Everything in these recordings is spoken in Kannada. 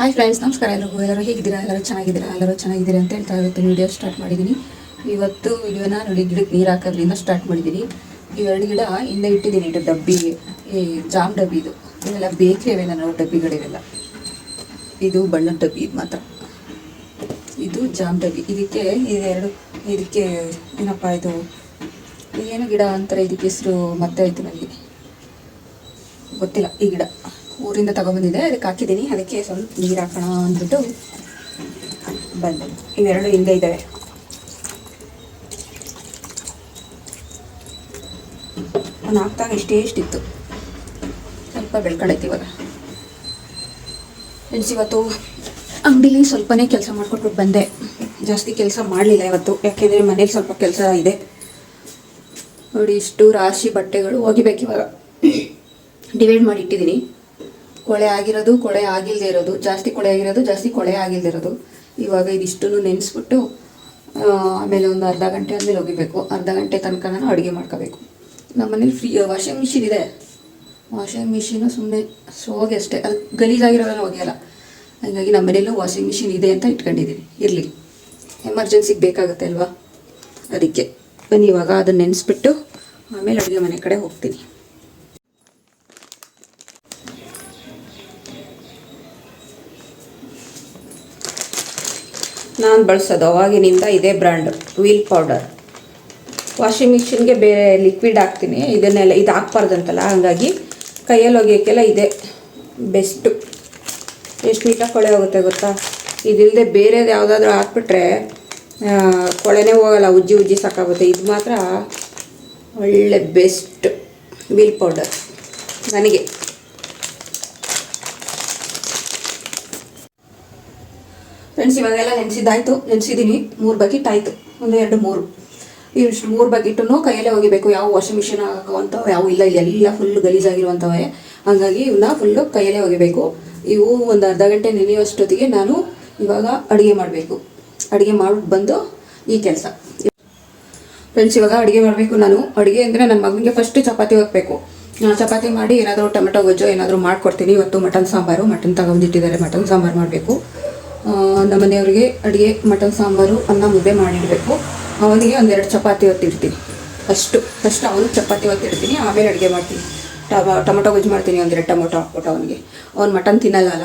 ಹಾಯ್ ಫ್ರೆಂಡ್ಸ್ ನಮಸ್ಕಾರ ಎಲ್ಲರಿಗೂ ಎಲ್ಲರೂ ಹೇಗಿದ್ದೀರಾ? ಎಲ್ಲರೂ ಚೆನ್ನಾಗಿದ್ದೀರಾ? ಎಲ್ಲರೂ ಚೆನ್ನಾಗಿದ್ದೀರಾ ಅಂತ ಹೇಳ್ತಾ ಇವತ್ತು ವೀಡಿಯೋ ಸ್ಟಾರ್ಟ್ ಮಾಡಿದ್ದೀನಿ. ಇವತ್ತು ವಿಡಿಯೋನ ನೋಡಿ ಗಿಡಕ್ಕೆ ನೀರು ಹಾಕೋದ್ರಿಂದ ಸ್ಟಾರ್ಟ್ ಮಾಡಿದ್ದೀನಿ. ಇವೆರಡು ಗಿಡ ಇಲ್ಲೇ ಇಟ್ಟಿದ್ದೀನಿ. ಇದು ಡಬ್ಬಿ, ಈ ಜಾಮ್ ಡಬ್ಬಿ ಇದು. ಇವೆಲ್ಲ ಬೇಕರಿ ಇವೆಲ್ಲ ನಾವು ಡಬ್ಬಿಗಳಿವೆಲ್ಲ. ಇದು ಬಣ್ಣದ ಡಬ್ಬಿ ಇದು ಮಾತ್ರ. ಇದು ಜಾಮ್ ಡಬ್ಬಿ. ಇದಕ್ಕೆ ಇದೆರಡು, ಇದಕ್ಕೆ ಏನಪ್ಪ ಇದು, ಏನು ಗಿಡ ಅಂತಾರೆ? ಇದಕ್ಕೆ ಹೆಸರು ಮತ್ತೆ ಆಯಿತು ನನಗೆ ಗೊತ್ತಿಲ್ಲ. ಈ ಗಿಡ. ಊರಿಂದ ತಗೊಬಂದಿದ್ದೆ ಅದಕ್ಕೆ ಹಾಕಿದ್ದೀನಿ. ಅದಕ್ಕೆ ಸ್ವಲ್ಪ ನೀರು ಹಾಕೋಣ ಅಂದ್ಬಿಟ್ಟು ಬಂದೆ. ಇವೆರಡು ಹಿಂದೆ ಇದ್ದಾವೆ. ಅವ್ನು ಹಾಕ್ದಾಗ ಇಷ್ಟೇ ಇಷ್ಟಿತ್ತು ಸ್ವಲ್ಪ ಬೆಳ್ಕೊಂಡೈತಿ ಇವಾಗ. ಫ್ರೆಂಡ್ಸ್, ಇವತ್ತು ಅಂಗಡಿಲಿ ಸ್ವಲ್ಪನೇ ಕೆಲಸ ಮಾಡ್ಕೊಟ್ಬಿಟ್ಟು ಬಂದೆ. ಜಾಸ್ತಿ ಕೆಲಸ ಮಾಡಲಿಲ್ಲ ಇವತ್ತು. ಯಾಕೆಂದರೆ ಮನೇಲಿ ಸ್ವಲ್ಪ ಕೆಲಸ ಇದೆ. ನೋಡಿ, ಇಷ್ಟು ರಾಶಿ ಬಟ್ಟೆಗಳು ಒಗಿಬೇಕು ಇವಾಗ. ಡಿವೈಡ್ ಮಾಡಿ ಇಟ್ಟಿದ್ದೀನಿ ಕೊಳೆ ಆಗಿರೋದು, ಕೊಳೆ ಆಗಿಲ್ಲದೆ ಇರೋದು, ಜಾಸ್ತಿ ಕೊಳೆ ಆಗಿರೋದು, ಜಾಸ್ತಿ ಕೊಳೆ ಆಗಿಲ್ಲದೆ ಇರೋದು. ಇವಾಗ ಇದಿಷ್ಟು ನೆನೆಸ್ಬಿಟ್ಟು ಆಮೇಲೆ ಒಂದು ಅರ್ಧ ಗಂಟೆ ಆದಮೇಲೆ ಒಗಿಬೇಕು ಅರ್ಧ ಗಂಟೆ ತನಕ ನಾನು ಅಡುಗೆ ಮಾಡ್ಕೋಬೇಕು. ನಮ್ಮ ಮನೇಲಿ ಫ್ರೀ, ವಾಷಿಂಗ್ ಮಿಷಿನ್ ಇದೆ. ವಾಷಿಂಗ್ ಮಿಷಿನು ಸುಮ್ಮನೆ ಹೋಗಿ ಅಷ್ಟೇ. ಅದು ಗಲೀಜಾಗಿರೋದನ್ನು ಒಗೆಯಲ್ಲ. ಹಾಗಾಗಿ ನಮ್ಮ ವಾಷಿಂಗ್ ಮಿಷಿನ್ ಇದೆ ಅಂತ ಇಟ್ಕೊಂಡಿದ್ದೀನಿ. ಇರಲಿ. ಎಮರ್ಜೆನ್ಸಿಗೆ ಬೇಕಾಗುತ್ತೆ ಅಲ್ವಾ? ಅದಕ್ಕೆ. ಬನ್ನಿ, ಇವಾಗ ಅದನ್ನು ನೆನೆಸ್ಬಿಟ್ಟು ಆಮೇಲೆ ಅಡುಗೆ ಮನೆ ಕಡೆ ಹೋಗ್ತೀನಿ. ನಾನು ಬಳಸೋದು. ಅವಾಗಿನಿಂದ ಇದೇ ಬ್ರ್ಯಾಂಡು ವೀಲ್ ಪೌಡರ್ ವಾಷಿಂಗ್ ಮಿಷಿನ್ಗೆ ಬೇರೆ ಲಿಕ್ವಿಡ್ ಹಾಕ್ತೀನಿ. ಇದನ್ನೆಲ್ಲ, ಇದು ಹಾಕ್ಬಾರ್ದಂತಲ್ಲ, ಹಾಗಾಗಿ ಕೈಯಲ್ಲಿ ಒಗೆಯೋಕ್ಕೆಲ್ಲ ಇದೆ ಬೆಸ್ಟು ಎಷ್ಟು ನೀಟಾಗಿ ಕೊಳೆ ಹೋಗುತ್ತೆ ಗೊತ್ತಾ? ಇದಿಲ್ಲದೆ ಬೇರೆದು ಯಾವುದಾದ್ರೂ ಹಾಕ್ಬಿಟ್ರೆ ಕೊಳೆನೇ ಹೋಗಲ್ಲ, ಉಜ್ಜಿ ಉಜ್ಜಿ ಸಾಕಾಗುತ್ತೆ. ಇದು ಮಾತ್ರ ಒಳ್ಳೆ ಬೆಸ್ಟ್ ವೀಲ್ ಪೌಡರ್ ನನಗೆ. ಫ್ರೆಂಡ್ಸ್ ಇವಾಗೆಲ್ಲ ನೆನೆಸಿದ್ದಾಯ್ತು. ನೆನೆಸಿದ್ದೀನಿ ಮೂರು ಬಕೆಟ್ ಆಯಿತು. ಒಂದು, ಎರಡು, ಮೂರು. ಇಷ್ಟು ಮೂರು ಬಕೆಟನ್ನು ಕೈಯಲ್ಲೇ ಒಗಿಬೇಕು. ಯಾವ ವಾಷಿಂಗ್ ಮಿಷಿನ್ ಆಗುವಂಥವು ಯಾವ ಇಲ್ಲ ಎಲ್ಲ ಫುಲ್ ಗಲೀಜಾಗಿರುವಂಥವೇ. ಹಾಗಾಗಿ ಇವನ್ನ ಫುಲ್ಲು ಕೈಯಲ್ಲೇ ಒಗಿಬೇಕು. ಇವು ಒಂದು ಅರ್ಧ ಗಂಟೆ ನೆನೆಯುವಷ್ಟೊತ್ತಿಗೆ ನಾನು ಇವಾಗ ಅಡುಗೆ ಮಾಡಬೇಕು. ಅಡುಗೆ ಮಾಡಿ ಬಂದು ಈ ಕೆಲಸ. ಫ್ರೆಂಡ್ಸ್ ಇವಾಗ ಅಡುಗೆ ಮಾಡಬೇಕು ನಾನು. ಅಡುಗೆ ಅಂದರೆ ನನ್ನ ಮಗನಿಗೆ ಫಸ್ಟ್ ಚಪಾತಿ ಹೋಗ್ಬೇಕು ಚಪಾತಿ ಮಾಡಿ ಏನಾದರೂ ಟೊಮೆಟೊ ಗೊಜ್ಜು ಏನಾದರೂ ಮಾಡಿಕೊಡ್ತೀನಿ. ಇವತ್ತು ಮಟನ್ ಸಾಂಬಾರು. ಮಟನ್ ತಗೊಂಡಿಟ್ಟಿದ್ದಾರೆ. ಮಟನ್ ಸಾಂಬಾರು ಮಾಡಬೇಕು. ನಮ್ಮ ಮನೆಯವ್ರಿಗೆ ಅಡುಗೆ, ಮಟನ್, ಸಾಂಬಾರು, ಅನ್ನ, ಮುದ್ದೆ ಮಾಡಿಡಬೇಕು. ಅವನಿಗೆ ಒಂದೆರಡು ಚಪಾತಿ ಹೊತ್ತಿರ್ತೀನಿ ಫಸ್ಟು ಫಸ್ಟ್ ಅವನು ಚಪಾತಿ ಹೊತ್ತಿರ್ತೀನಿ ಆಮೇಲೆ ಅಡುಗೆ ಮಾಡ್ತೀನಿ. ಟಮ, ಟೊಮೊಟೊ ಗೊಜ್ಜು ಮಾಡ್ತೀನಿ, ಒಂದೆರಡು ಟೊಮೊಟೊ ಹಾಕ್ಬಿಟ್ಟು ಅವನಿಗೆ. ಅವ್ನು ಮಟನ್ ತಿನ್ನಲ್ಲ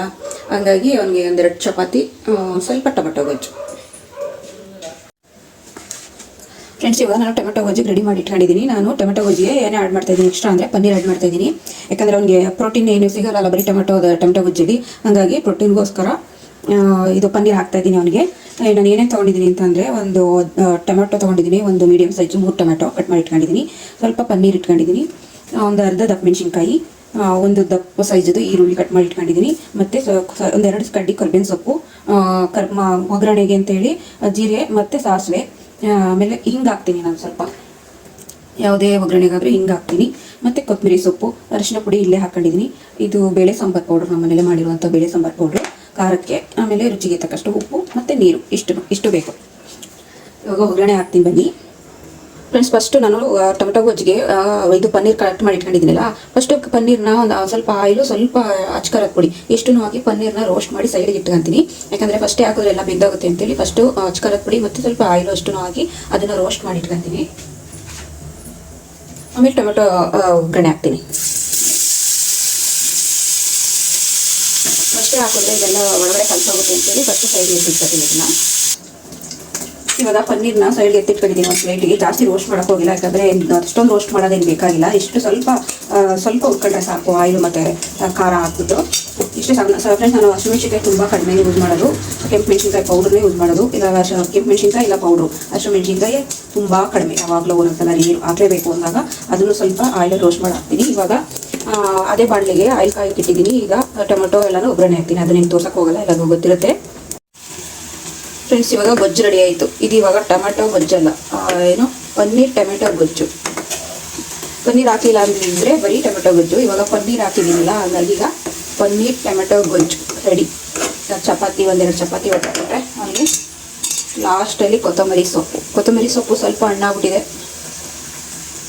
ಹಂಗಾಗಿ ಅವನಿಗೆ ಒಂದೆರಡು ಚಪಾತಿ ಸ್ವಲ್ಪ ಟೊಮೊಟೊ ಗೊಜ್ಜು. ಫ್ರೆಂಡ್ಸ್ ಇವಾಗ ನಾನು ಟೊಮೆಟೊ ಗೊಜ್ಜಿಗೆ ರೆಡಿ ಮಾಡಿ ಇಟ್ಕೊಂಡಿದ್ದೀನಿ. ನಾನು ಟೊಮೆಟೊ ಗೊಜ್ಜಿಗೆ ಏನೇ ಆ್ಯಡ್ ಮಾಡ್ತಾ ಇದ್ದೀನಿ ಎಕ್ಸ್ಟ್ರಾ ಅಂದರೆ ಪನ್ನೀರ್ ಆ್ಯಡ್ ಮಾಡ್ತಾ ಇದ್ದೀನಿ. ಯಾಕಂದರೆ ಅವ್ನಿಗೆ ಪ್ರೋಟೀನ್ ಏನು ಸಿಗಲ್ಲ ಬರೀ ಟೊಮೆಟೊ ಟೊಮೆಟೊ ಗೊಜ್ಜಿಗೆ ಹಾಗಾಗಿ ಪ್ರೋಟೀನ್ಗೋಸ್ಕರ ಇದು ಪನ್ನೀರ್ ಹಾಕ್ತಾ ಇದ್ದೀನಿ ಅವನಿಗೆ. ನಾನು ಏನೇನು ತೊಗೊಂಡಿದ್ದೀನಿ ಅಂತಂದರೆ ಒಂದು ಟೊಮೆಟೊ ತೊಗೊಂಡಿದ್ದೀನಿ, ಒಂದು ಮೀಡಿಯಮ್ ಸೈಜು ಮೂರು ಟೊಮೆಟೊ ಕಟ್ ಮಾಡಿ ಇಟ್ಕೊಂಡಿದ್ದೀನಿ. ಸ್ವಲ್ಪ ಪನ್ನೀರ್ ಇಟ್ಕೊಂಡಿದ್ದೀನಿ. ಒಂದು ಅರ್ಧ ದಪ್ಪ ಮೆಣಸಿನ್ಕಾಯಿ ಒಂದು ದಪ್ಪ ಸೈಜದು ಈರುಳ್ಳಿ ಕಟ್ ಮಾಡಿ ಇಟ್ಕೊಂಡಿದ್ದೀನಿ. ಮತ್ತು ಒಂದೆರಡು ಕಡ್ಡಿ ಕರ್ಬೇವಿನ ಸೊಪ್ಪು ಕರ್ ಒಗ್ಗರಣೆಗೆ ಅಂತೇಳಿ ಜೀರಿಗೆ ಮತ್ತು ಸಾಸಿವೆ ಆಮೇಲೆ ಹಿಂಗೆ ಹಾಕ್ತೀನಿ ನಾನು ಸ್ವಲ್ಪ. ಯಾವುದೇ ಒಗ್ಗರಣೆಗಾದರೂ ಹಿಂಗೆ ಹಾಕ್ತೀನಿ. ಮತ್ತು ಕೊತ್ತಂಬರಿ ಸೊಪ್ಪು ಅರಿಶಿನ ಪುಡಿ ಇಲ್ಲೇ ಹಾಕೊಂಡಿದ್ದೀನಿ. ಇದು ಬೇಳೆ ಸಾಂಬಾರು ಪೌಡ್ರ್ ನಮ್ಮ ಮನೇಲೆ ಮಾಡಿರುವಂಥ ಬೇಳೆ ಸಾಂಬಾರು ಪೌಡ್ರು ಖಾರಕ್ಕೆ, ಆಮೇಲೆ ರುಚಿಗೆ ತಕ್ಕಷ್ಟು ಉಪ್ಪು ಮತ್ತು ನೀರು, ಇಷ್ಟು ಇಷ್ಟು ಬೇಕು. ಇವಾಗ ಒಗ್ಗರಣೆ ಹಾಕ್ತೀನಿ ಬನ್ನಿ. ಫ್ರೆಂಡ್ಸ್ ಫಸ್ಟು ನಾನು ಟೊಮೆಟೊ ಗೊಜ್ಜಿಗೆ ಇದು ಪನ್ನೀರ್ ಕಟ್ ಮಾಡಿ ಇಟ್ಕೊಂಡಿದ್ದೀನಲ್ಲ ಫಸ್ಟು ಪನ್ನೀರ್ನ ಒಂದು ಸ್ವಲ್ಪ ಆಯಿಲು, ಸ್ವಲ್ಪ ಅಚ್ಕರದ ಪುಡಿ, ಇಷ್ಟನ್ನು ಹಾಕಿ ಪನ್ನೀರ್ನ ರೋಸ್ಟ್ ಮಾಡಿ ಸೈಡಿಗೆ ಇಟ್ಕೊಂತೀನಿ. ಯಾಕಂದರೆ ಫಸ್ಟೇ ಹಾಕಿದ್ರೆ ಎಲ್ಲ ಬೆಂದಾಗುತ್ತೆ ಅಂತೇಳಿ ಫಸ್ಟು ಅಚ್ಕರದ ಪುಡಿ ಮತ್ತು ಸ್ವಲ್ಪ ಆಯಿಲು ಅಷ್ಟನ್ನು ಹಾಕಿ ಅದನ್ನು ರೋಸ್ಟ್ ಮಾಡಿ ಇಟ್ಕೊಂತೀನಿ. ಆಮೇಲೆ ಟೊಮೆಟೊ ಒಗ್ಗರಣೆ ಹಾಕ್ತೀನಿ. ಫಸ್ಟೇ ಹಾಕಿದ್ರೆ ಇದೆಲ್ಲ ಒಳಗಡೆ ಕಲ್ಸೋಗುತ್ತೆ ಅಂತೇಳಿ ಫಸ್ಟ್ ಸೈಡ್ಗೆ ಎತ್ತಿಟ್ಕೊತೀನಿ ಇದನ್ನ. ಇವಾಗ ಪನ್ನೀರ್ನ ಸೈಡ್ಗೆ ಎತ್ತಿಟ್ಕೊಂಡಿದ್ದೀನಿ ಒಂದು ಪ್ಲೇಟಿಗೆ ಜಾಸ್ತಿ ರೋಸ್ಟ್ ಮಾಡೋಕೆ ಹೋಗಿಲ್ಲ, ಯಾಕಂದರೆ ಅಷ್ಟೊಂದು ರೋಸ್ಟ್ ಮಾಡೋದೇನು ಬೇಕಾಗಿಲ್ಲ. ಇಷ್ಟು ಸ್ವಲ್ಪ ಸ್ವಲ್ಪ ಉಟ್ಕೊಂಡ್ರೆ ಸಾಕು, ಆಯಿಲ್ ಮತ್ತು ಖಾರ ಹಾಕ್ಬಿಟ್ಟು. ಇಷ್ಟು ಸಾಕು. ಫ್ರೆಂಡ್ಸ್ ನಾನು ಹಸಿಮೆಣ್ಸಿನ್ಕಾಯಿ ತುಂಬ ಕಡಿಮೆ ಯೂಸ್ ಮಾಡೋದು. ಕೆಂಪು ಮೆಣಸಿನ್ಕಾಯಿ ಪೌಡ್ರನ್ನೇ ಯೂಸ್ ಮಾಡೋದು. ಇವಾಗ ಕೆಂಪು ಮೆಣಸಿನ್ಕಾಯಿ ಇಲ್ಲ ಪೌಡ್ರು ಹಸಿಮೆಣ್ಸಿನ್ಕಾಯಿ ತುಂಬ ಕಡಿಮೆ. ಯಾವಾಗಲೂ ಒಂದೊಂದ್ಸಲ ನೀರು ಹಾಕಲೇಬೇಕು ಅಂದಾಗ ಅದನ್ನು ಸ್ವಲ್ಪ ಆಯಿಲ್ ರೋಸ್ಟ್ ಮಾಡಿ ಹಾಕ್ತೀನಿ ಇವಾಗ ಅದೇ ಬಾಣಲಿಗೆ ಆಯಿಲ್ ಕಾಯಿ ಇಟ್ಟಿದ್ದೀನಿ ಈಗ ಟೊಮೆಟೊ ಎಲ್ಲಾನು ಒಗ್ಗರಣೆ ಹಾಕ್ತೀನಿ. ಅದನ್ನೇನು ತೋರ್ಸಕ್ಕೆ ಹೋಗಲ್ಲ, ಎಲ್ಲರಿಗೂ ಗೊತ್ತಿರುತ್ತೆ. ಫ್ರೆಂಡ್ಸ್, ಇವಾಗ ಗೊಜ್ಜು ರೆಡಿ ಆಯಿತು. ಇದು ಇವಾಗ ಟೊಮೆಟೊ ಗೊಜ್ಜಲ್ಲ. ಏನು? ಪನ್ನೀರ್, ಟೊಮೆಟೊ ಗೊಜ್ಜು. ಪನ್ನೀರ್ ಹಾಕಿಲ್ಲ ಅಂದ್ರೆ ಬರೀ ಟೊಮೆಟೊ ಗೊಜ್ಜು. ಇವಾಗ ಪನ್ನೀರ್ ಹಾಕಿದ್ದೀನಲ್ಲ, ಹಾಗಾಗಿ ಈಗ ಪನ್ನೀರ್, ಟೊಮೆಟೊ ಗೊಜ್ಜು ರೆಡಿ ಚಪಾತಿ, ಒಂದೆರಡು ಚಪಾತಿ ಹೊಟ್ಟೆ ಅವನಿಗೆ ಲಾಸ್ಟಲ್ಲಿ ಕೊತ್ತಂಬರಿ ಸೊಪ್ಪು. ಕೊತ್ತಂಬರಿ ಸೊಪ್ಪು ಸ್ವಲ್ಪ ಹಣ್ಣಾಗ್ಬಿಟ್ಟಿದೆ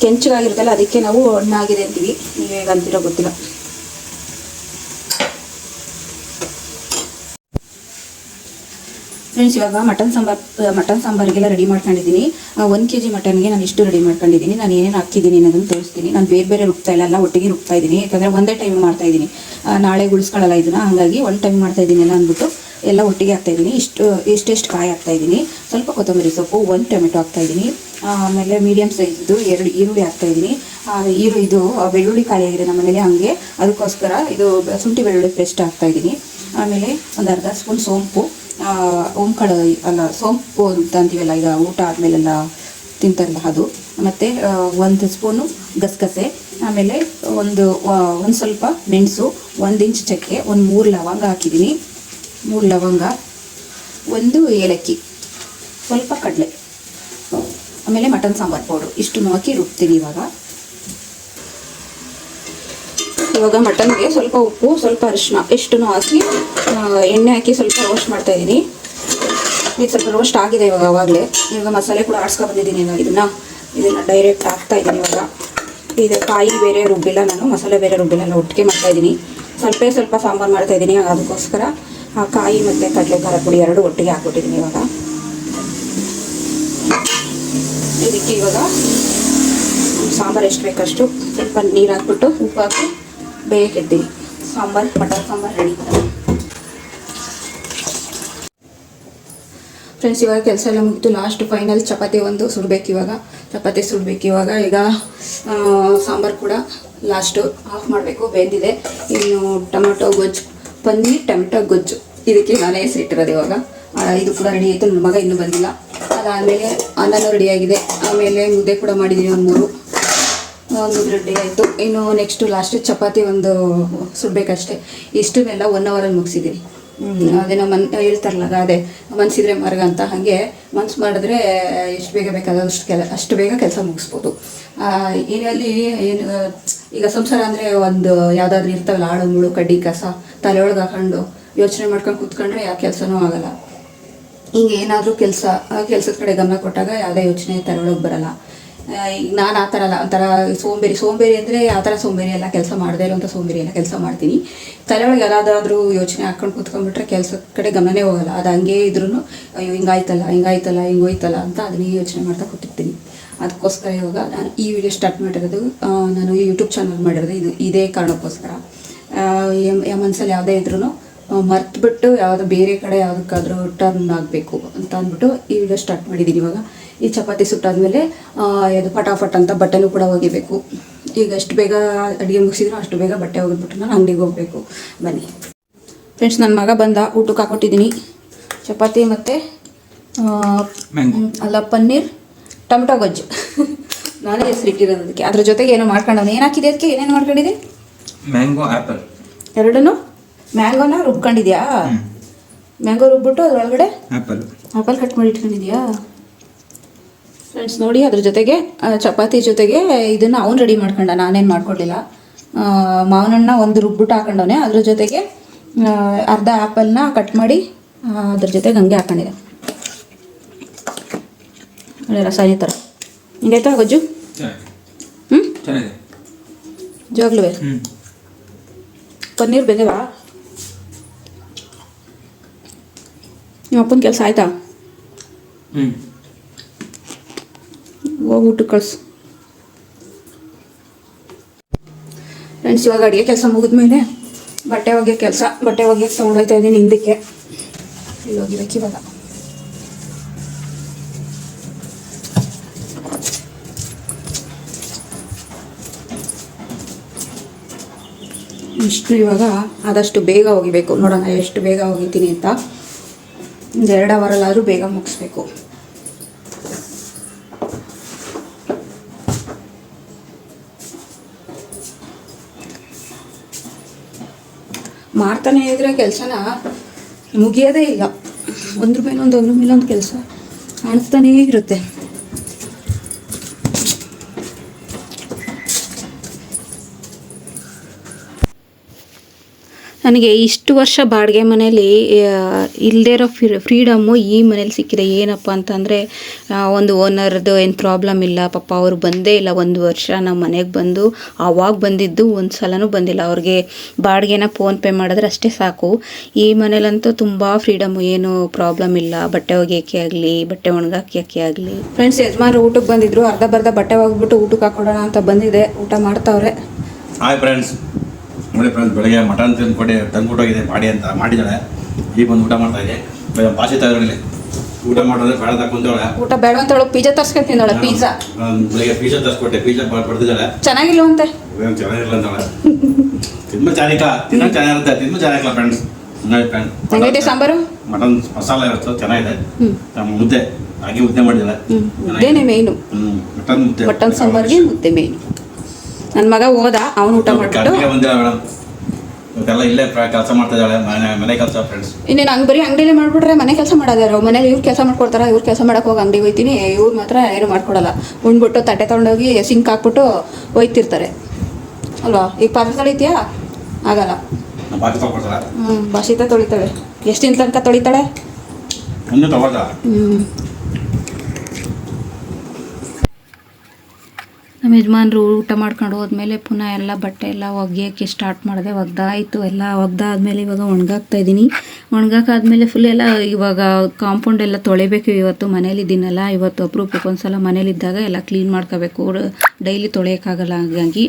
ಕೆಂಚಗಾಗಿರುತ್ತಲ್ಲ ಅದಕ್ಕೆ ನಾವು ಹಣ್ಣಾಗಿದೆ ಅಂತೀವಿ. ನೀವು ಹೇಗೆ ಅಂತೀರೋ ಗೊತ್ತಿಲ್ಲ. ಫ್ರೆಂಡ್ಸ್ ಇವಾಗ ಮಟನ್ ಸಾಂಬಾರ್ ಮಟನ್ ಸಾಂಬಾರಿಗೆಲ್ಲ ರೆಡಿ ಮಾಡ್ಕೊಂಡಿದ್ದೀನಿ. ಒಂದು ಕೆ ಜಿ ಮಟನ್ಗೆ ನಾನು ಇಷ್ಟು ರೆಡಿ ಮಾಡ್ಕೊಂಡಿದ್ದೀನಿ. ನಾನು ಏನೇನು ಹಾಕಿದ್ದೀನಿ ಅನ್ನೋದನ್ನು ತೋರಿಸ್ತೀನಿ. ನಾನು ಬೇರೆ ಬೇರೆ ರುಬ್ತಾ ಇಲ್ಲ ಒಟ್ಟಿಗೆ ರುಬ್ತಾ ಇದ್ದೀನಿ. ಯಾಕಂದರೆ ಒಂದೇ ಟೈಮ್ ಮಾಡ್ತಾ ಇದ್ದೀನಿ. ನಾಳೆ ಉಳಿಸ್ಕೊಳ್ಳಲ್ಲ ಇದನ್ನು. ಹಾಗಾಗಿ ಒಂದು ಟೈಮ್ ಮಾಡ್ತಾ ಇದ್ದೀನಿ ಅಂದ್ಬಿಟ್ಟು ಎಲ್ಲ ಒಟ್ಟಿಗೆ ಹಾಕ್ತಾಯಿದ್ದೀನಿ ಇಷ್ಟು, ಇಷ್ಟೆಷ್ಟು ಕಾಯಿ ಹಾಕ್ತಾ ಇದ್ದೀನಿ. ಸ್ವಲ್ಪ ಕೊತ್ತಂಬರಿ ಸೊಪ್ಪು, ಒಂದು ಟೊಮೆಟೊ ಹಾಕ್ತಾ ಇದ್ದೀನಿ. ಆಮೇಲೆ ಮೀಡಿಯಮ್ ಸೈಜ್ದು ಎರಡು ಈರುಳ್ಳಿ ಹಾಕ್ತಾ ಇದ್ದೀನಿ. ಈರು, ಇದು ಬೆಳ್ಳುಳ್ಳಿ ಖಾಲಿ ಆಗಿದೆ ನಮ್ಮ ಮನೇಲಿ ಹಂಗೆ. ಅದಕ್ಕೋಸ್ಕರ ಇದು ಶುಂಠಿ ಬೆಳ್ಳುಳ್ಳಿ ಪೇಸ್ಟ್ ಹಾಕ್ತಾ ಇದ್ದೀನಿ. ಆಮೇಲೆ ಒಂದು ಅರ್ಧ ಸ್ಪೂನ್ ಸೋಂಪು. ಓಂಕಾಳು, ಅಲ್ಲ, ಸೋಂಪು ಅಂತ ಅಂತೀವಲ್ಲ, ಈಗ ಊಟ ಆದಮೇಲೆಲ್ಲ ತಿಂತಾರಲ್ಲ ಅದು. ಮತ್ತು ಒಂದು ಸ್ಪೂನು ಗಸಗಸೆ. ಆಮೇಲೆ ಒಂದು ಒಂದು ಸ್ವಲ್ಪ ಮೆಣಸು, ಒಂದು ಇಂಚ್ ಚಕ್ಕೆ, ಒಂದು ಮೂರು ಲವಂಗ ಹಾಕಿದ್ದೀನಿ. ಮೂರು ಲವಂಗ, ಒಂದು ಏಲಕ್ಕಿ, ಸ್ವಲ್ಪ ಕಡಲೆ, ಆಮೇಲೆ ಮಟನ್ ಸಾಂಬಾರು ಪೌಡ್ರು. ಇಷ್ಟು ಹಾಕಿ ರುಬ್ತೀನಿ ಇವಾಗ. ಇವಾಗ ಮಟನ್ಗೆ ಸ್ವಲ್ಪ ಉಪ್ಪು, ಸ್ವಲ್ಪ ಅರಿಶಿನ ಇಷ್ಟು ಹಾಕಿ ಎಣ್ಣೆ ಹಾಕಿ ಸ್ವಲ್ಪ ರೋಸ್ಟ್ ಮಾಡ್ತಾ ಇದ್ದೀನಿ. ಇದು ಸ್ವಲ್ಪ ರೋಸ್ಟ್ ಆಗಿದೆ ಇವಾಗ ಆವಾಗಲೇ ಇವಾಗ ಮಸಾಲೆ ಕೂಡ ಆಡ್ಸ್ಕೊ ಬಂದಿದ್ದೀನಿ ನಾನು ಇದನ್ನ. ಇದನ್ನ ಡೈರೆಕ್ಟ್ ಹಾಕ್ತಾ ಇದ್ದೀನಿ ಇವಾಗ. ಇದು ಕಾಯಿ ಬೇರೆ ರುಬ್ಬಿಲ್ಲ ನಾನು, ಮಸಾಲೆ ಬೇರೆ ರುಬ್ಬಿಲ್ಲ ಒಟ್ಟಿಗೆ ಮಾಡ್ತಾ ಇದ್ದೀನಿ. ಸ್ವಲ್ಪ ಸ್ವಲ್ಪ ಸಾಂಬಾರು ಮಾಡ್ತಾ ಇದ್ದೀನಿ ಅದಕ್ಕೋಸ್ಕರ. ಆ ಕಾಯಿ ಮತ್ತು ಖಾರ ಪುಡಿ ಎರಡು ಒಟ್ಟಿಗೆ ಹಾಕ್ಬಿಟ್ಟಿದ್ದೀನಿ ಇವಾಗ. ಇದಕ್ಕೆ ಇವಾಗ ಸಾಂಬಾರು ಎಷ್ಟು ಬೇಕಷ್ಟು ಸ್ವಲ್ಪ ನೀರು ಹಾಕ್ಬಿಟ್ಟು ಉಪ್ಪು ಹಾಕಿ ಬೇಯಕ್ಕೆ sambar mutton sambar ready friends, ಇವಾಗ ಕೆಲಸ ಎಲ್ಲ ಮುಗಿತು. ಲಾಸ್ಟ್ ಫೈನಲ್ ಚಪಾತಿ ಒಂದು ಸುಡ್ಬೇಕು ಇವಾಗ. ಚಪಾತಿ ಸುಡ್ಬೇಕು ಇವಾಗ. ಈಗ ಸಾಂಬಾರು ಕೂಡ ಲಾಸ್ಟು ಆಫ್ ಮಾಡಬೇಕು. ಬೆಂದಿದೆ. ಇನ್ನು ಟೊಮೆಟೊ ಗೊಜ್ಜು ಪನ್ನೀರ್, ಟೊಮೆಟೊ, ಗೊಜ್ಜು. ಇದಕ್ಕೆ ನಾನೇ ಹೆಸರಿಟ್ಟಿರೋದು ಇವಾಗ. ಇದು ಕೂಡ ರೆಡಿ ಆಯಿತು. ನನ್ನ ಮಗ ಇನ್ನೂ ಬಂದಿಲ್ಲ. ಅದಾದಮೇಲೆ ಅನ್ನನೂ ರೆಡಿಯಾಗಿದೆ ಆಮೇಲೆ ಮುದ್ದೆ ಕೂಡ ಮಾಡಿದ್ದೀನಿ ಒಂದು ಮೂರು. ಒಂದು ರೆಡಿ ಆಯಿತು. ಇನ್ನು ನೆಕ್ಸ್ಟು ಲಾಸ್ಟು ಚಪಾತಿ ಒಂದು ಸುಡಬೇಕಷ್ಟೇ. ಇಷ್ಟನ್ನೆಲ್ಲ ಒನ್ ಅವರಲ್ಲಿ ಮುಗಿಸಿದ್ದೀನಿ. ಅದೇನೋ ಮನ್ ಹೇಳ್ತಾರಲ್ಲ ಗಾದೆ ಮನ್ಸಿದ್ರೆ ಮಾರ್ಗ ಅಂತ ಹಾಗೆ ಮನ್ಸು ಮಾಡಿದ್ರೆ ಎಷ್ಟು ಬೇಗ ಬೇಕಾದಷ್ಟು ಕೆಲ, ಅಷ್ಟು ಬೇಗ ಕೆಲಸ ಮುಗಿಸ್ಬೋದು. ಏನಲ್ಲಿ ಏನು, ಈಗ ಸಂಸಾರ ಅಂದರೆ ಒಂದು ಯಾವುದಾದ್ರೂ ಇರ್ತಾವಲ್ಲ, ಆಳು, ಮುಳು, ಕಡ್ಡಿ, ಕಸ, ತಲೆಯೊಳಗೆ ಹಾಕೊಂಡು ಯೋಚನೆ ಮಾಡ್ಕೊಂಡು ಕೂತ್ಕೊಂಡ್ರೆ ಯಾವ ಕೆಲಸನೂ ಆಗಲ್ಲ. ಹಿಂಗೆ ಏನಾದರೂ ಕೆಲಸ ಕೆಲಸದ ಕಡೆ ಗಮನ ಕೊಟ್ಟಾಗ ಯಾವುದೇ ಯೋಚನೆ ತಲೆಯೊಳಗೆ ಬರಲ್ಲ. ಈಗ ನಾನು ಆ ಥರ ಅಲ್ಲ, ಒಂಥರ ಸೋಂಬೇರಿ ಸೋಂಬೇರಿ ಅಂದರೆ ಆ ಥರ ಸೋಂಬೇರಿ ಎಲ್ಲ ಕೆಲಸ ಮಾಡದೇ ಇರೋಂಥ ಸೋಂಬೇರಿ ಎಲ್ಲ ಕೆಲಸ ಮಾಡ್ತೀನಿ. ತಲೆಯೊಳಗೆ ಎಲ್ಲಾದರೂ ಯೋಚನೆ ಹಾಕ್ಕೊಂಡು ಕೂತ್ಕೊಂಡ್ಬಿಟ್ರೆ ಕೆಲಸದ ಕಡೆ ಗಮನನೇ ಹೋಗಲ್ಲ, ಅದು ಹಂಗೆ ಇದ್ರೂ ಅಯ್ಯೋ, ಹಿಂಗಾಯ್ತಲ್ಲ ಹಿಂಗಾಯ್ತಲ್ಲ ಹಿಂಗೋಯ್ತಲ್ಲ ಅಂತ ಅದನ್ನೇ ಯೋಚನೆ ಮಾಡ್ತಾ ಕೂತಿರ್ತೀನಿ. ಅದಕ್ಕೋಸ್ಕರ ಇವಾಗ ನಾನು ಈ ವಿಡಿಯೋ ಸ್ಟಾರ್ಟ್ ಮಾಡಿರೋದು ನಾನು ಯೂಟ್ಯೂಬ್ ಚಾನಲ್ ಮಾಡಿರೋದು ಇದು, ಇದೇ ಕಾರಣಕ್ಕೋಸ್ಕರ. ಮನಸ್ಸಲ್ಲಿ ಯಾವುದೇ ಇದ್ರೂ ಮರ್ತ್ಬಿಟ್ಟು ಯಾವುದೋ ಬೇರೆ ಕಡೆ ಯಾವುದಕ್ಕಾದ್ರೂ ಟರ್ನ್ ಆಗಬೇಕು ಅಂತ ಅಂದ್ಬಿಟ್ಟು ಈಗ ವಿಡಿಯೋ ಸ್ಟಾರ್ಟ್ ಮಾಡಿದ್ದೀನಿ ಇವಾಗ. ಈ ಚಪಾತಿ ಸುಟ್ಟಾದ್ಮೇಲೆ ಅದು ಇದು ಪಟಾಫಟ್ ಅಂತ ಬಟ್ಟೆನೂ ಕೂಡ ಒಗಿಬೇಕು. ಈಗ ಎಷ್ಟು ಬೇಗ ಅಡುಗೆ ಮುಗಿಸಿದ್ರು ಅಷ್ಟು ಬೇಗ ಬಟ್ಟೆ ಒಗೆದ್ಬಿಟ್ಟು ನಾನು ಅಂಗಡಿಗೆ ಹೋಗಬೇಕು. ಬನ್ನಿ. ಫ್ರೆಂಡ್ಸ್ ನನ್ನ ಮಗ ಬಂದ ಊಟಕ್ಕೆ ಹಾಕೊಟ್ಟಿದ್ದೀನಿ. ಚಪಾತಿ ಮತ್ತು ಅಲ್ಲ ಪನ್ನೀರ್ ಟೊಮೆಟೊ ಗೊಜ್ಜು. ನಾನೇ ಹೆಸರಿಟ್ಟಿರೋದು ಅದಕ್ಕೆ. ಅದ್ರ ಜೊತೆಗೆ ಏನೋ ಮಾಡ್ಕೊಂಡವನು. ಏನಾಕಿದೆ ಅದಕ್ಕೆ? ಏನೇನು ಮಾಡ್ಕೊಂಡಿದೆ ಮ್ಯಾಂಗೋ ಆ್ಯಪಲ್ ಎರಡೂ ಮ್ಯಾಂಗೋನ ರುಬ್ಕೊಂಡಿದ್ಯಾ? ಮ್ಯಾಂಗೋ ರುಬ್ಬಿಟ್ಟು ಅದ್ರೊಳಗಡೆ ಆ್ಯಪಲ್ ಆಪಲ್ ಕಟ್ ಮಾಡಿ ಇಟ್ಕೊಂಡಿದ್ಯಾ? ಫ್ರೆಂಡ್ಸ್ ನೋಡಿ ಅದ್ರ ಜೊತೆಗೆ ಚಪಾತಿ ಜೊತೆಗೆ ಇದನ್ನು ಅವ್ನು ರೆಡಿ ಮಾಡ್ಕೊಂಡ ನಾನೇನು ಮಾಡ್ಕೊಡ್ಲಿಲ್ಲ. ಮಾವನಣ್ಣ ಒಂದು ರುಬ್ಬಿಟ್ಟು ಹಾಕೊಂಡವನೆ. ಅದ್ರ ಜೊತೆಗೆ ಅರ್ಧ ಆ್ಯಪಲ್ನ ಕಟ್ ಮಾಡಿ ಅದ್ರ ಜೊತೆಗೆ ಹಂಗೆ ಹಾಕೊಂಡಿದೆ. ರಸಾಯನಿ ಥರ ಹಿಂಗಾಯ್ತಾ ಗೊಜ್ಜು? ಹ್ಞೂ ಜೋಗ್ಲುವೆ. ಪನ್ನೀರ್ ಬೆಂದೇವಾ ನಿಮ್ಮ ಅಪ್ಪನ ಕೆಲಸ ಆಯ್ತಾ? ಹ್ಞೂ ಹೋಗಿ ಊಟಕ್ಕೆ ಕಳಿಸು. ಫ್ರೆಂಡ್ಸ್ ಇವಾಗ ಅಡುಗೆ ಕೆಲಸ ಮುಗಿದ್ಮೇಲೆ ಬಟ್ಟೆ ಒಗೆಯೋ ಕೆಲಸ ಬಟ್ಟೆ ಒಗೆಯಕ್ಕೆ ತೊಗೊಂಡೋಗ್ತಾ ಇದ್ದೀನಿ ಹಿಂದಕ್ಕೆ. ಇಲ್ಲಿ ಹೋಗಿಬೇಕು ಇವಾಗ. ಇಷ್ಟು ಇವಾಗ ಆದಷ್ಟು ಬೇಗ ಹೋಗಿಬೇಕು ನೋಡೋಣ ಎಷ್ಟು ಬೇಗ ಹೋಗಿದ್ದೀನಿ ಅಂತ. ಒಂದು ಎರಡು ಅವರಲ್ಲಾದರೂ ಬೇಗ ಮುಗಿಸ್ಬೇಕು. ಮಾಡ್ತಾನೆ ಇದ್ರೆ ಕೆಲಸನ ಮುಗಿಯೋದೇ ಇಲ್ಲ. ಒಂದ್ರ ಮೇಲೆ ಒಂದು ಒಂದ್ರ ಮೇಲೊಂದು ಕೆಲಸ ಕಾಣಿಸ್ತಾನೇ ಇರುತ್ತೆ. ನನಗೆ ಇಷ್ಟು ವರ್ಷ ಬಾಡಿಗೆ ಮನೇಲಿ ಇಲ್ಲದೇ ಇರೋ ಫ್ರೀ ಫ್ರೀಡಮ್ಮು ಈ ಮನೇಲಿ ಸಿಕ್ಕಿದೆ. ಏನಪ್ಪ ಅಂತಂದರೆ ಒಂದು ಓನರ್ದು ಏನು ಪ್ರಾಬ್ಲಮ್ ಇಲ್ಲ. ಪಾಪ ಅವರು ಬಂದೇ ಇಲ್ಲ. ಒಂದು ವರ್ಷ ನಮ್ಮ ಮನೆಗೆ ಬಂದು ಆವಾಗ ಬಂದಿದ್ದು ಒಂದು ಸಲನೂ ಬಂದಿಲ್ಲ. ಅವ್ರಿಗೆ ಬಾಡಿಗೆನ ಫೋನ್ಪೇ ಮಾಡಿದ್ರೆ ಅಷ್ಟೇ ಸಾಕು. ಈ ಮನೇಲಂತೂ ತುಂಬ ಫ್ರೀಡಮ್ಮು. ಏನು ಪ್ರಾಬ್ಲಮ್ ಇಲ್ಲ. ಬಟ್ಟೆ ಒಗೆಯೋಕ್ಕೆ ಆಗಲಿ ಬಟ್ಟೆ ಒಣಗಾಕೋಕ್ಕೆ ಆಗಲಿ. ಫ್ರೆಂಡ್ಸ್ ಯಜಮಾನ್ರು ಊಟಕ್ಕೆ ಬಂದಿದ್ರು. ಅರ್ಧ ಬರ್ಧ ಬಟ್ಟೆ ಹೋಗ್ಬಿಟ್ಟು ಊಟಕ್ಕೆ ಹಾಕೊಡೋಣ ಅಂತ ಬಂದಿದೆ. ಊಟ ಮಾಡ್ತಾವ್ರೆ. ಹಾಯ್ ಫ್ರೆಂಡ್ಸ್ ನೋಡಿ ಫ್ರೆಂಡ್ಸ್ ಬೆಳಗ್ಗೆ ಮಟನ್ ತಂದ್ಕೊಡಿ ತಂದ್ಬಿಟ್ಟೋಗಿದೆ ಮಾಡಿ ಅಂತ ಮಾಡಿದ್ದಾಳೆ. ಈಗ ಬಂದು ಊಟ ಮಾಡ್ತಾ ಇದೆ. ಭಾಷೆ ತಗೊಳ್ಳಿ ಊಟ ಮಾಡೋದ್ರೆ ಬೇಡ ಕುಂತವಳೆ. ಊಟ ಬೇಡ ಅಂತ ಹೇಳೋ. ಪಿಜ್ಜಾ ತರ್ಸ್ಕೊಂಡ್ ತಿಂದಾಳೆ ಪಿಜ್ಜಾ ಬೆಳಗ್ಗೆ ಪಿಜ್ಜಾ ತರ್ಸ್ಕೊಟ್ಟೆ. ಪಿಜ್ಜಾ ಬಡ್ದಿದ್ದಾಳೆ. ಚೆನ್ನಾಗಿಲ್ಲ ಅಂತೆ? ಚೆನ್ನಾಗಿಲ್ಲ ಅಂತಾಳೆ. ತಿನ್ಮ ಚೆನ್ನಾಗಿಲ್ಲ ತಿನ್ನೋ ಚೆನ್ನಾಗಿರುತ್ತೆ. ತಿನ್ಮ ಚೆನ್ನಾಗಿಲ್ಲ friends friends sambar? Mutton masala ಇರುತ್ತೆ. ಚೆನ್ನಾಗಿದೆ. ಮುದ್ದೆ. ಹಾಗೆ ಮುದ್ದೆ ಮಾಡಿದ್ದಾಳೆ. ಮುದ್ದೆನೇ ಮೇಯ್ನು ಮಟನ್ ಮುದ್ದೆ. ಮಟನ್ ಸಾಂಬಾರ್ಗೆ ಮುದ್ದೆ ಮೇಯ್ನು ನನ್ನ ಮಗ ಹೋದ ಅವನು ಊಟ ಮಾಡ್ಬಿಟ್ಟು. ಕೆಲಸ ಮನೆ ಮನೆ ಕೆಲಸ ಫ್ರೆಂಡ್ಸ್ ಇನ್ನೇನು ಹಂಗೆ ಬರೀ ಅಂಗಡಿಲೇ ಮಾಡ್ಬಿಟ್ರೆ ಮನೆ ಕೆಲಸ ಮಾಡೋದಾರ ಮನೇಲಿ ಇವ್ರು ಕೆಲಸ ಮಾಡ್ಕೊಡ್ತಾರ ಇವ್ರು ಕೆಲಸ ಮಾಡಕ್ಕೆ ಹೋಗಿ ಅಂಗಡಿಗೆ ಹೋಯ್ತೀನಿ ಇವ್ರು ಮಾತ್ರ ಏನು ಮಾಡ್ಕೊಡಲ್ಲ. ಉಂಡ್ಬಿಟ್ಟು ತಟ್ಟೆ ತೊಗೊಂಡೋಗಿ ಸಿಂಕ್ ಹಾಕ್ಬಿಟ್ಟು ಒಯ್ತಿರ್ತಾರೆ. ಅಲ್ವಾ? ಈಗ ಪಾತ್ರೆ ತೊಳಿತೀಯಾ ಆಗಲ್ಲ. ಹ್ಞೂ ಭಾಷಿತ ತೊಳಿತಾಳೆ. ಎಷ್ಟಿನ ತನಕ ತೊಳಿತಾಳೆ? ಹ್ಞೂ ಯಜಮಾನ್ರು ಊಟ ಮಾಡ್ಕೊಂಡು ಹೋದ್ಮೇಲೆ ಪುನಃ ಎಲ್ಲ ಬಟ್ಟೆ ಎಲ್ಲ ಒಗೆಯೋಕ್ಕೆ ಸ್ಟಾರ್ಟ್ ಮಾಡಿದೆ. ಒಗ್ದಾಯಿತು ಎಲ್ಲ. ಒಗ್ದಾದ್ಮೇಲೆ ಇವಾಗ ಒಣಗಾಕ್ತಾ ಇದ್ದೀನಿ. ಒಣಗಾಕಾದ್ಮೇಲೆ ಫುಲ್ ಎಲ್ಲ ಇವಾಗ ಕಾಂಪೌಂಡ್ ಎಲ್ಲ ತೊಳಿಬೇಕು ಇವತ್ತು ಮನೇಲಿದ್ದೀನಲ್ಲ ಇವತ್ತು ಅಪರೂಪಕ್ಕೆ ಒಂದ್ಸಲ ಮನೇಲಿದ್ದಾಗ ಎಲ್ಲ ಕ್ಲೀನ್ ಮಾಡ್ಕೋಬೇಕು. ಡೈಲಿ ತೊಳೆಯೋಕ್ಕಾಗಲ್ಲ ಹಾಗಾಗಿ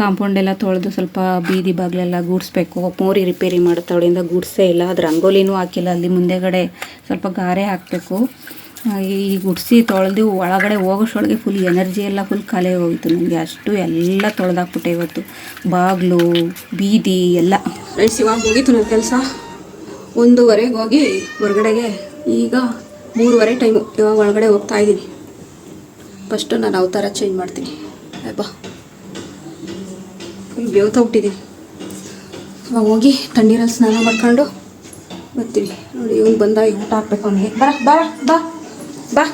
ಕಾಂಪೌಂಡ್ ಎಲ್ಲ ತೊಳೆದು ಸ್ವಲ್ಪ ಬೀದಿ ಬಾಗಿಲೆಲ್ಲ ಗೂಡಿಸ್ಬೇಕು. ಮೋರಿ ರಿಪೇರಿ ಮಾಡ್ತಾವಳಿಂದ ಗೂಡಿಸೇ ಇಲ್ಲ. ಅದು ರಂಗೋಲಿನೂ ಹಾಕಿಲ್ಲ. ಅಲ್ಲಿ ಮುಂದೆಗಡೆ ಸ್ವಲ್ಪ ಗಾರೆ ಹಾಕಬೇಕು. ಈ ಗುಡಿಸಿ ತೊಳೆದು ಒಳಗಡೆ ಹೋಗೋಷ್ಟೊಳಗೆ ಫುಲ್ ಎನರ್ಜಿ ಎಲ್ಲ ಫುಲ್ ಖಾಲಿ ಹೋಗಿತ್ತು ನನಗೆ ಅಷ್ಟು ಎಲ್ಲ ತೊಳೆದಾಕ್ಬಿಟ್ಟೆ ಇವತ್ತು. ಬಾಗಿಲು, ಬೀದಿ ಎಲ್ಲ. ಇವಾಗ ಹೋಗಿತ್ತು ನನ್ನ ಕೆಲಸ. ಒಂದೂವರೆಗೆ ಹೋಗಿ ಹೊರಗಡೆಗೆ ಈಗ ಮೂರುವರೆ ಟೈಮು ಇವಾಗ ಒಳಗಡೆ ಹೋಗ್ತಾ ಇದ್ದೀನಿ. ಫಸ್ಟು ನಾನು ಅವತಾರ ಚೇಂಜ್ ಮಾಡ್ತೀನಿ. ಅಬ್ಬಾ ಫುಲ್ ಬೇವ್ತಾ ಹುಟ್ಟಿದ್ದೀನಿ ಇವಾಗ ಹೋಗಿ ತಣ್ಣೀರಲ್ಲಿ ಸ್ನಾನ ಮಾಡ್ಕೊಂಡು ಬರ್ತೀನಿ. ನೋಡಿ, ಇವ್ನು ಬಂದಾಗ ಊಟ ಹಾಕ್ಬೇಕು ಅವನಿಗೆ. ಬರ ಬಾ ಬಾ. ಬಾ.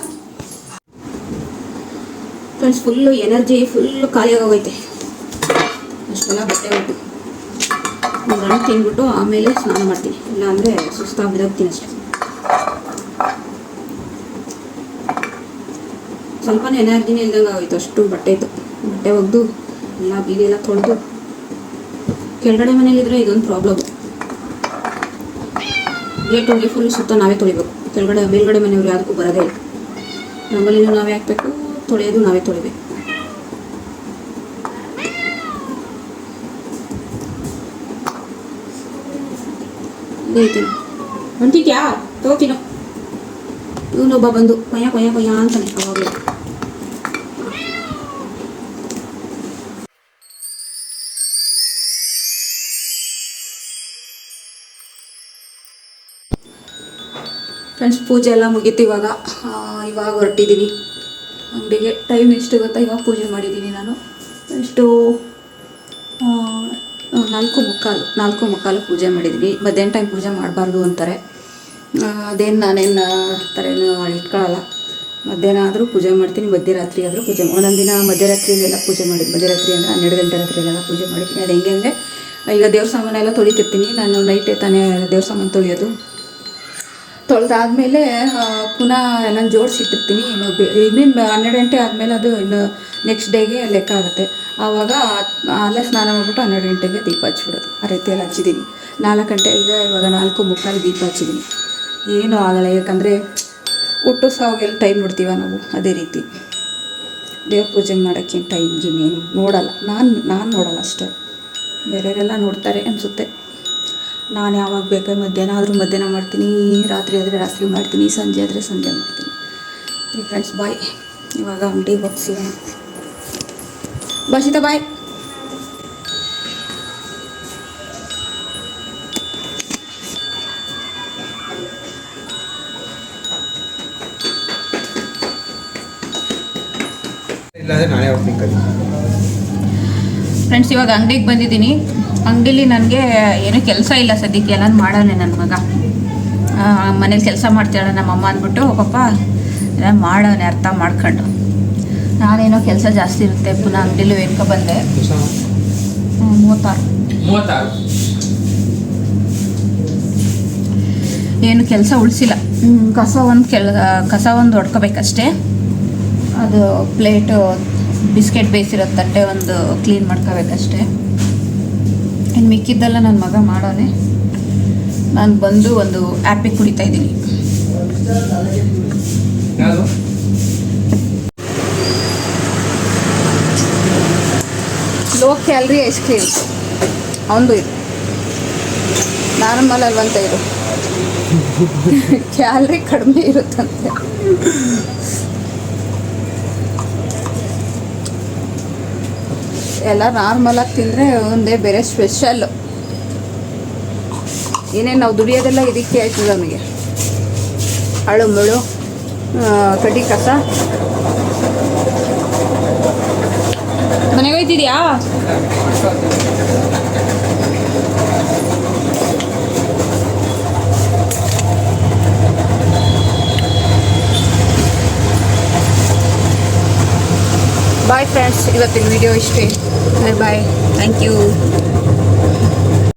ಫ್ರೆಂಡ್ಸ್ ಫುಲ್ಲು ಎನರ್ಜಿ ಫುಲ್ಲು ಖಾಲಿಯಾಗೋಗೈತೆ ಅಷ್ಟೆಲ್ಲ ಬಟ್ಟೆ ಹೋಗ್ತು ಒಂದು ತಿಂದ್ಬಿಟ್ಟು ಆಮೇಲೆ ಸ್ನಾನ ಮಾಡ್ತೀನಿ. ಇಲ್ಲಾಂದರೆ ಸುಸ್ತಾಗಿ ಬಿದ್ದೋಗ್ತೀನಿ ಅಷ್ಟೆ. ಸ್ವಲ್ಪನೇ ಎನರ್ಜಿನೇ ಇಲ್ದಂಗೆ ಆಗೋಯ್ತು. ಅಷ್ಟು ಬಟ್ಟೆ ಇತ್ತು. ಬಟ್ಟೆ ಒಗೆದು, ಎಲ್ಲ ಬೀದಿ ಎಲ್ಲ ತೊಳೆದು, ಕೆಳಗಡೆ ಮನೇಲಿದ್ರೆ ಇದೊಂದು ಪ್ರಾಬ್ಲಮ್ ಗೇಟ್ ಹೋಗಿ ಫುಲ್ ಸುತ್ತ ನಾವೇ ತೊಳಿಬೇಕು. ಕೆಳಗಡೆ, ಮೇಲ್ಗಡೆ ಮನೆಯವ್ರು ಯಾವುದಕ್ಕೂ ಬರೋದೇ ಇಲ್ಲ. ರಂಗೋಲಿನೂ ನಾವೇ ಹಾಕ್ಬೇಕು, ತೊಳೆಯೋದು ನಾವೇ ತೊಳಿಬೇಕು. ಐತೀನಿ ಹೊಂಟಿದ್ಯಾ ತಗೋತೀನೋ ಇವನೊಬ್ಬ ಬಂದು ಕೊಯ್ಯ ಕೊಯ್ಯ ಕೊಯ್ಯ ಅಂತಾನೆ ಅವಾಗಲೂ. ಫ್ರೆಂಡ್ಸ್ ಪೂಜೆ ಎಲ್ಲ ಮುಗೀತು ಇವಾಗ. ಇವಾಗ ಹೊರಟಿದ್ದೀನಿ ಅಂಗಡಿಗೆ. ಟೈಮ್ ಎಷ್ಟು ಗೊತ್ತಾ? ಇವಾಗ ಪೂಜೆ ಮಾಡಿದ್ದೀನಿ ನಾನು. ಎಷ್ಟು ನಾಲ್ಕು ಮುಕ್ಕಾಲು ನಾಲ್ಕು ಮುಕ್ಕಾಲು ಪೂಜೆ ಮಾಡಿದ್ದೀನಿ ಮಧ್ಯಾಹ್ನ ಟೈಮ್ ಪೂಜೆ ಮಾಡಬಾರ್ದು ಅಂತಾರೆ. ಅದೇನು ನಾನೇನು ಥರ ಏನು ಇಟ್ಕೊಳ್ಳಲ್ಲ ಮಧ್ಯಾಹ್ನ ಆದರೂ ಪೂಜೆ ಮಾಡ್ತೀನಿ, ಮಧ್ಯರಾತ್ರಿ ಆದರೂ ಪೂಜೆ ಒಂದೊಂದು ದಿನ ಮಧ್ಯರಾತ್ರಿಯಲ್ಲೆಲ್ಲ ಪೂಜೆ ಮಾಡಿದ್ದು ಮಧ್ಯರಾತ್ರಿ ಅಂದರೆ ಹನ್ನೆರಡು ಗಂಟೆ ರಾತ್ರಿಯಲ್ಲೆಲ್ಲ ಪೂಜೆ ಮಾಡಿದ್ದೀನಿ ಅದು ಹೆಂಗೆ ಅಂದರೆ, ಈಗ ದೇವ್ರ ಸಾಮಾನೆಲ್ಲ ತೊಳಿತಿರ್ತೀನಿ. ನಾನು ನೈಟೇ ತಾನೇ ದೇವ್ರ ಸಾಮಾನು ತೊಳೆಯೋದು. ತೊಳೆದಾದ್ಮೇಲೆ ಪುನಃ ನಾನು ಜೋಡಿಸಿಟ್ಟಿರ್ತೀನಿ. ಇನ್ನು ಇನ್ನೇನು ಹನ್ನೆರಡು ಗಂಟೆ ಆದಮೇಲೆ ಅದು ಇನ್ನು ನೆಕ್ಸ್ಟ್ ಡೇಗೆ ಲೆಕ್ಕ ಆಗುತ್ತೆ. ಆವಾಗ ಅಲ್ಲೇ ಸ್ನಾನ ಮಾಡಿಬಿಟ್ಟು ಹನ್ನೆರಡು ಗಂಟೆಗೆ ದೀಪ ಹಚ್ಬಿಡೋದು. ಆ ರೀತಿಯಲ್ಲಿ ಹಚ್ಚಿದ್ದೀನಿ. ನಾಲ್ಕು ಗಂಟೆ, ಈಗ ಇವಾಗ ನಾಲ್ಕು ಮುಕ್ಕಾಲು ದೀಪ ಹಚ್ಚಿದ್ದೀನಿ. ಏನೂ ಆಗಲ್ಲ. ಯಾಕಂದರೆ ಹುಟ್ಟು ಸಾವಿಗೆಲ್ಲ ಟೈಮ್ ನೋಡ್ತೀವ ನಾವು. ಅದೇ ರೀತಿ. ದೇವ್ರ ಪೂಜೆ ಮಾಡೋಕ್ಕೆ ಟೈಮ್ ಗಿನ್ನೇನು ನೋಡಲ್ಲ. ನಾನು ನಾನು ನೋಡಲ್ಲ ಅಷ್ಟೇ. ಬೇರೆಯವರೆಲ್ಲ ನೋಡ್ತಾರೆ ಅನಿಸುತ್ತೆ. ನಾನು ಯಾವಾಗ ಬೇಕಾದ್ರೆ ಮಧ್ಯಾಹ್ನ ಆದರೂ ಮಧ್ಯಾಹ್ನ ಮಾಡ್ತೀನಿ ರಾತ್ರಿ ಆದರೆ ರಾತ್ರಿ ಮಾಡ್ತೀನಿ ಸಂಜೆ ಆದರೆ ಸಂಜೆ ಮಾಡ್ತೀನಿ. ಫ್ರೆಂಡ್ಸ್ ಬಾಯ್ ಇವಾಗ ಅಂಗಡಿಗೆ ಹೋಗ್ಸಿರೋಣ ಬಸಿತ ಬಾಯ್ ಫ್ರೆಂಡ್ಸ್ ಇವಾಗ ಅಂಗಡಿಗೆ ಬಂದಿದ್ದೀನಿ. ಅಂಗಡಿಲಿ ನನಗೆ ಏನೂ ಕೆಲಸ ಇಲ್ಲ ಸದ್ಯಕ್ಕೆ ಎಲ್ಲ ಮಾಡೋಣ ನನ್ನ ಮಗ. ಮನೇಲಿ ಕೆಲಸ ಮಾಡ್ತಾಳೆ ನಮ್ಮ ಅಮ್ಮ ಅಂದ್ಬಿಟ್ಟು ಪಾಪ ಎಲ್ಲ ಮಾಡೋಣ ಅರ್ಥ ಮಾಡ್ಕೊಂಡು. ನಾನೇನೋ ಕೆಲಸ ಜಾಸ್ತಿ ಇರುತ್ತೆ ಪುನಃ ಅಂಗಡಿಲಿ ವೇನ್ಕೊ ಬಂದೆ. ಮೂವತ್ತಾರು. ಮೂವತ್ತಾರು? ಏನು ಕೆಲಸ ಉಳಿಸಿಲ್ಲ. ಕಸ ಒಂದು ಕೆಲ ಕಸ ಒಂದು ಹೊಡ್ಕೋಬೇಕಷ್ಟೇ ಅದು ಪ್ಲೇಟು ಬಿಸ್ಕೆಟ್ ಬೇಯಿಸಿರೋ ತಟ್ಟೆ ಒಂದು ಕ್ಲೀನ್ ಮಾಡ್ಕೋಬೇಕಷ್ಟೇ. ಇನ್ನು ಮಿಕ್ಕಿದ್ದೆಲ್ಲ ನನ್ನ ಮಗ ಮಾಡೋನೆ. ನಾನು ಬಂದು ಒಂದು ಆ್ಯಪಿಗೆ ಕುಡಿತಾ ಇದ್ದೀನಿ. Low calorie ice cream. ಅವನದು ಇದು. ನಾರ್ಮಲ್ ಅಲ್ವಂತ ಇದು. ಕ್ಯಾಲ್ರಿ ಕಡಿಮೆ ಇರುತ್ತಂತೆ. ಎಲ್ಲ ನಾರ್ಮಲಾಗಿ ತಿಂದರೆ ಒಂದೇ ಬೇರೆ ಸ್ಪೆಷಲ್ಲು ಏನೇನು ನಾವು ದುಡಿಯೋದೆಲ್ಲ ಇದಕ್ಕೆ ಆಯ್ತದೆ ನಮಗೆ. ಅಳು ಮುಳು ಕಡಿ ಕಸ. ಮನೆಗೆ ಹೋಯ್ತಿದ್ಯಾ? ಬಾಯ್ ಫ್ರೆಂಡ್ಸ್ ಇವತ್ತಿನ ವಿಡಿಯೋ ಇಷ್ಟೇ. Bye-bye. Thank you.